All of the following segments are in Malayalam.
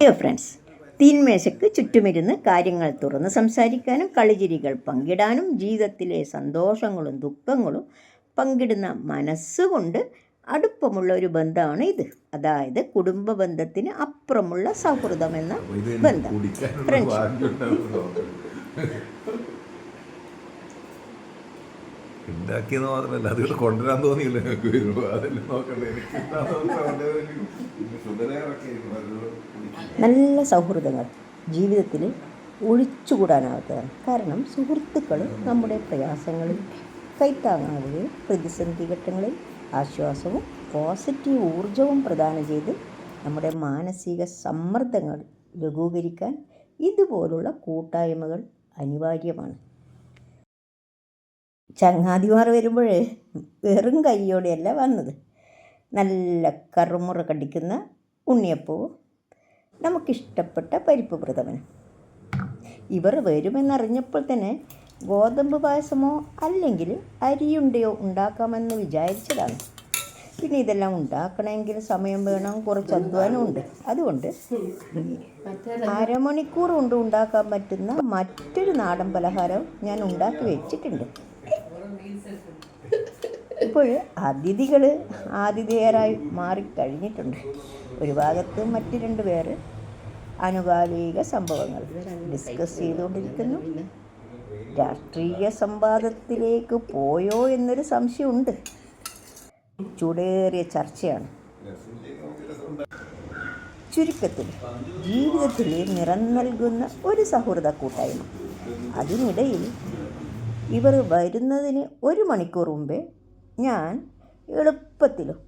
ഡിയർ ഫ്രണ്ട്സ് തീന്മേശയ്ക്ക് ചുറ്റുമിരുന്ന് കാര്യങ്ങൾ തുറന്ന് സംസാരിക്കാനും കളിചിരികൾ പങ്കിടാനും ജീവിതത്തിലെ സന്തോഷങ്ങളും ദുഃഖങ്ങളും പങ്കിടുന്ന മനസ്സുകൊണ്ട് അടുപ്പമുള്ള ഒരു ബന്ധമാണ് ഇത്. അതായത് കുടുംബ ബന്ധത്തിന് അപ്പുറമുള്ള സൗഹൃദം എന്ന ബന്ധം. ഫ്രണ്ട്ഷിപ്പ് ഉണ്ടാക്കിയെന്ന് മാത്രമല്ല അതുകൊണ്ട് കൊണ്ടുവരാൻ തോന്നിയില്ല ഞങ്ങൾക്ക് വരുമ്പോൾ അതെല്ലാം നോക്കണ്ടേ എനിക്ക്. നല്ല സൗഹൃദങ്ങൾ ജീവിതത്തിൽ ഒഴിച്ചുകൂടാനാവാത്തതാണ്. കാരണം സുഹൃത്തുക്കൾ നമ്മുടെ പ്രയാസങ്ങളിൽ കൈത്താങ്ങാവുകയും പ്രതിസന്ധി ഘട്ടങ്ങളിൽ ആശ്വാസവും പോസിറ്റീവ് ഊർജവും പ്രദാനം ചെയ്ത് നമ്മുടെ മാനസിക സമ്മർദ്ദങ്ങൾ ലഘൂകരിക്കാൻ ഇതുപോലുള്ള കൂട്ടായ്മകൾ അനിവാര്യമാണ്. ചങ്ങാതിമാർ വരുമ്പോൾ വെറും കൈയോടെയല്ല വന്നത്. നല്ല കറുമുറ കടിക്കുന്ന ഉണ്ണിയപ്പവും നമുക്കിഷ്ടപ്പെട്ട പരിപ്പ് പ്രഥമനും. ഇവർ വരുമെന്നറിഞ്ഞപ്പോൾ തന്നെ ഗോതമ്പ് പായസമോ അല്ലെങ്കിൽ അരിയുണ്ടയോ ഉണ്ടാക്കാമെന്ന് വിചാരിച്ചതാണ്. പിന്നെ ഇതെല്ലാം ഉണ്ടാക്കണമെങ്കിൽ സമയം വേണം കുറച്ച് അധ്വാനം ഉണ്ട് അതുകൊണ്ട് അരമണിക്കൂർ കൊണ്ട് ഉണ്ടാക്കാൻ പറ്റുന്ന മറ്റൊരു നാടൻ പലഹാരം ഞാൻ ഉണ്ടാക്കി വെച്ചിട്ടുണ്ട്. ഇപ്പോൾ അതിഥികൾ ആതിഥേയരായി മാറിക്കഴിഞ്ഞിട്ടുണ്ട്. ഒരു ഭാഗത്ത് മറ്റ് രണ്ട് പേര് ആനുകാലിക സംഭവങ്ങൾ ഡിസ്കസ് ചെയ്തുകൊണ്ടിരിക്കുന്നു. രാഷ്ട്രീയ സംവാദത്തിലേക്ക് പോയോ എന്നൊരു സംശയമുണ്ട്. ചൂടേറിയ ചർച്ചയാണ്. ചുരുക്കത്തിൽ ജീവിതത്തിൽ നിറം നൽകുന്ന ഒരു സൗഹൃദ കൂട്ടായ്മ. അതിനിടയിൽ ഇവർ വരുന്നതിന് ഒരു മണിക്കൂർ മുമ്പേ ഞാൻ എളുപ്പത്തിലും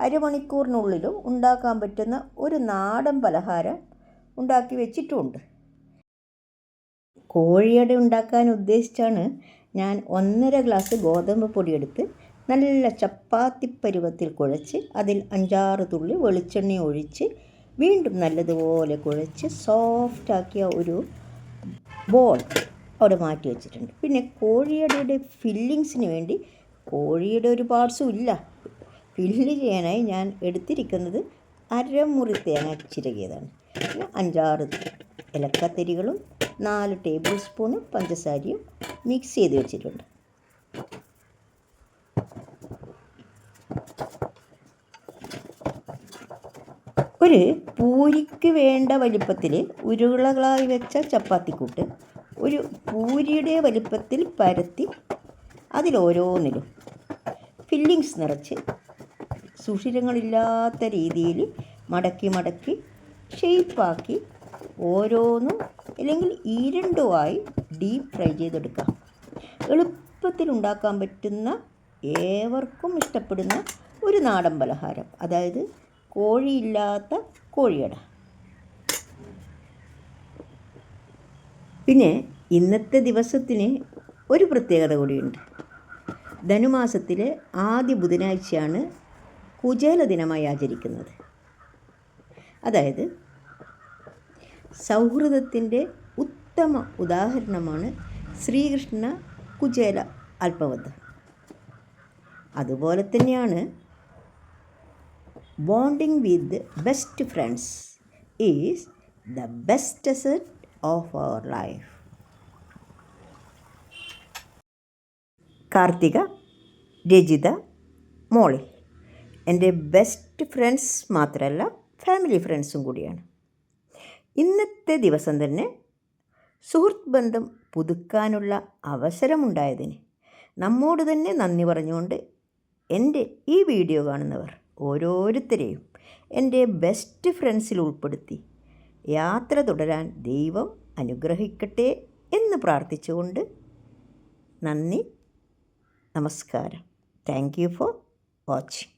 അരമണിക്കൂറിനുള്ളിലും ഉണ്ടാക്കാൻ പറ്റുന്ന ഒരു നാടൻ പലഹാരം ഉണ്ടാക്കി വെച്ചിട്ടുമുണ്ട് കോഴിയട ഉണ്ടാക്കാൻ ഉദ്ദേശിച്ചാണ് ഞാൻ ഒന്നര ഗ്ലാസ് ഗോതമ്പ് പൊടിയെടുത്ത് നല്ല ചപ്പാത്തി പരുവത്തിൽ കുഴച്ച് അതിൽ അഞ്ചാറ് തുള്ളി വെളിച്ചെണ്ണ ഒഴിച്ച് വീണ്ടും നല്ലതുപോലെ കുഴച്ച് സോഫ്റ്റാക്കിയ ഒരു ബോൾ അവിടെ മാറ്റി വെച്ചിട്ടുണ്ട്. പിന്നെ കോഴിയുടെ ഫില്ലിങ്സിന് വേണ്ടി കോഴിയുടെ ഒരു പാർട്സും ഇല്ല. ഫില്ല് ചെയ്യാനായി ഞാൻ എടുത്തിരിക്കുന്നത് അരമുറി തേങ്ങ ചിരകിയതാണ്. അഞ്ചാറ് ഇലക്കത്തിരികളും നാല് ടേബിൾ സ്പൂണ് പഞ്ചസാരയും മിക്സ് ചെയ്ത് വെച്ചിട്ടുണ്ട്. ഒരു പൂരിക്ക് വേണ്ട വലിപ്പത്തിൽ ഉരുളകളായി വെച്ച ചപ്പാത്തിക്കൂട്ട് ഒരു പൂരിയുടെ വലിപ്പത്തിൽ പരത്തി അതിലോരോന്നിലും ഫില്ലിങ്സ് നിറച്ച് സുഷിരങ്ങളില്ലാത്ത രീതിയിൽ മടക്കി മടക്കി ഷെയ്പ്പാക്കി ഓരോന്നും അല്ലെങ്കിൽ ഈ രണ്ടുമായി ഡീപ്പ് ഫ്രൈ ചെയ്തെടുക്കാം. എളുപ്പത്തിൽ ഉണ്ടാക്കാൻ പറ്റുന്ന ഏവർക്കും ഇഷ്ടപ്പെടുന്ന ഒരു നാടൻ പലഹാരം. അതായത് കോഴിയില്ലാത്ത കോഴിയട. പിന്നെ ഇന്നത്തെ ദിവസത്തിന് ഒരു പ്രത്യേകത കൂടിയുണ്ട്. ധനുമാസത്തിലെ ആദ്യ ബുധനാഴ്ചയാണ് കുചേല ദിനമായി ആചരിക്കുന്നത്. അതായത് സൗഹൃദത്തിന്റെ ഉത്തമ ഉദാഹരണമാണ് ശ്രീകൃഷ്ണ കുചേല അല്പവദ്ധം അതുപോലെ തന്നെയാണ് bonding with best friends is the best asset of our life Karthika Rajitha Molly. എന്റെ ബെസ്റ്റ് ഫ്രണ്ട്സ് മാത്രമല്ല ഫാമിലി ഫ്രണ്ട്സും കൂടിയാണ്. ഇന്നത്തെ ദിവസം തന്നെ സുഹൃത്ത് ബന്ധം പുതുക്കാനുള്ള അവസരമുണ്ടായതിന് നമ്മോട് തന്നെ നന്ദി പറഞ്ഞുകൊണ്ട് എന്റെ ഈ വീഡിയോ കാണുന്നവർ ഓരോരുത്തരെയും എന്റെ ബെസ്റ്റ് ഫ്രണ്ട്സിൽ ഉൾപ്പെടുത്തി യാത്ര തുടരാൻ ദൈവം അനുഗ്രഹിക്കട്ടെ എന്ന് പ്രാർത്ഥിച്ചുകൊണ്ട് നന്ദി നമസ്കാരം. Thank you for watching